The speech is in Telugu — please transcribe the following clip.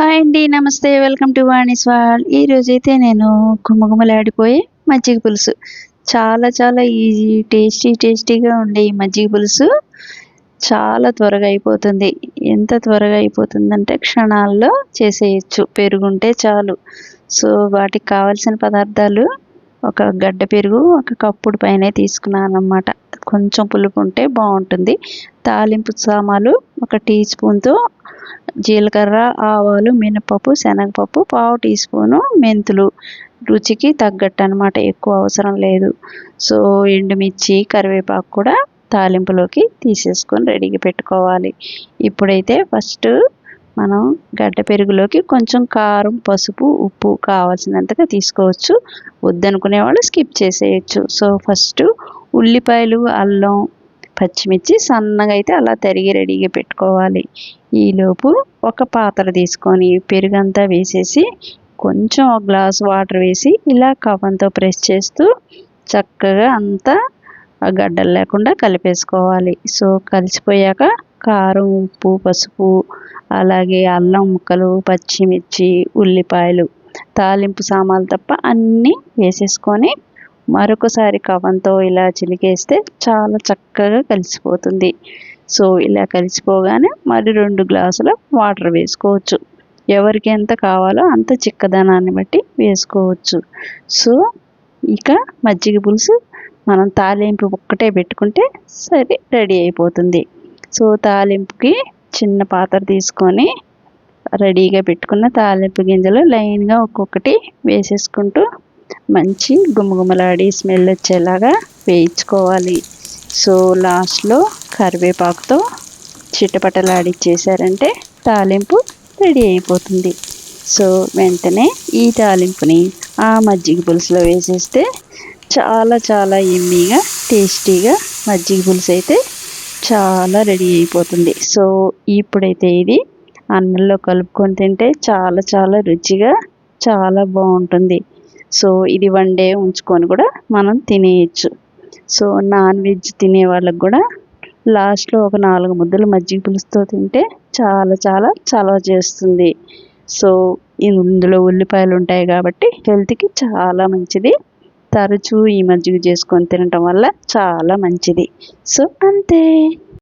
హాయ్ అండి నమస్తే. Welcome to Vani's wall. ఈరోజైతే అయితే నేను గుమగుమలాడిపోయే మజ్జిగ పులుసు. చాలా చాలా ఈజీ టేస్టీ టేస్టీగా ఉండే ఈ మజ్జిగ పులుసు. చాలా త్వరగా అయిపోతుంది. ఎంత త్వరగా అయిపోతుందంటే క్షణాల్లో చేసేయచ్చు. పెరుగుంటే చాలు. సో వాటికి కావాల్సిన పదార్థాలు ఒక గడ్డ పెరుగు ఒక కప్పుడు పైన తీసుకున్నాను అనమాట కొంచెం పులుపు ఉంటే బాగుంటుంది. తాలింపు సామాలు ఒక టీ స్పూన్తో జీలకర్ర ఆవాలు మినపప్పు శనగపప్పు పావు టీ స్పూను మెంతులు. రుచికి తగ్గట్టు అనమాట ఎక్కువ అవసరం లేదు. సో ఎండుమిర్చి కరివేపాకు కూడా తాలింపులోకి తీసేసుకొని రెడీగా పెట్టుకోవాలి. ఇప్పుడైతే ఫస్ట్ మనం గడ్డ పెరుగులోకి కొంచెం కారం పసుపు ఉప్పు కావాల్సినంతగా తీసుకోవచ్చు. వద్దనుకునే వాళ్ళు స్కిప్ చేసేయచ్చు. సో ఫస్ట్ ఉల్లిపాయలు అల్లం పచ్చిమిర్చి సన్నగా అయితే అలా తరిగి రెడీగా పెట్టుకోవాలి. ఈలోపు ఒక పాత్ర తీసుకొని పెరుగంతా వేసేసి కొంచెం ఒక గ్లాస్ వాటర్ వేసి ఇలా కవంతో ప్రెస్ చేస్తూ చక్కగా అంతా గడ్డలు లేకుండా కలిపేసుకోవాలి. సో కలిసిపోయాక కారం ఉప్పు పసుపు అలాగే అల్లం ముక్కలు పచ్చిమిర్చి ఉల్లిపాయలు తాలింపు సామాన్లు తప్ప అన్నీ వేసేసుకొని మరొకసారి కవంతో ఇలా చిలికేస్తే చాలా చక్కగా కలిసిపోతుంది. సో ఇలా కలిసిపోగానే మరి రెండు గ్లాసుల వాటర్ వేసుకోవచ్చు. ఎవరికి ఎంత కావాలో అంత చిక్కదనాన్ని బట్టి వేసుకోవచ్చు. సో ఇక మజ్జిగ పులుసు మనం తాలింపు ఒక్కటే పెట్టుకుంటే సరే రెడీ అయిపోతుంది. సో తాలింపుకి చిన్న పాత్ర తీసుకొని రెడీగా పెట్టుకున్న తాలింపు గింజలు లైన్గా ఒక్కొక్కటి వేసేసుకుంటూ మంచి గుమగుమలాడి స్మెల్ వచ్చేలాగా వేయించుకోవాలి. సో లాస్ట్లో కరివేపాకుతో చిట్టపట్టలాడిచ్చేసారంటే తాలింపు రెడీ అయిపోతుంది. సో వెంటనే ఈ తాలింపుని ఆ మజ్జిగ పులుసులో వేసేస్తే చాలా చాలా ఎమ్మీగా టేస్టీగా మజ్జిగ పులుసు అయితే చాలా రెడీ అయిపోతుంది. సో ఇప్పుడైతే ఇది అన్నంలో కలుపుకొని తింటే చాలా చాలా రుచిగా చాలా బాగుంటుంది. సో ఇది వన్ డే ఉంచుకొని కూడా మనం తినేయచ్చు. సో నాన్ వెజ్ తినే వాళ్ళకు కూడా లాస్ట్లో ఒక నాలుగు ముద్దలు మజ్జిగ పులుసుతో తింటే చాలా చాలా చలవ చేస్తుంది. సో ఇందులో ఉల్లిపాయలు ఉంటాయి కాబట్టి హెల్త్కి చాలా మంచిది. తరచూ ఈ మజ్జిగ చేసుకొని తినటం వల్ల చాలా మంచిది. సో అంతే.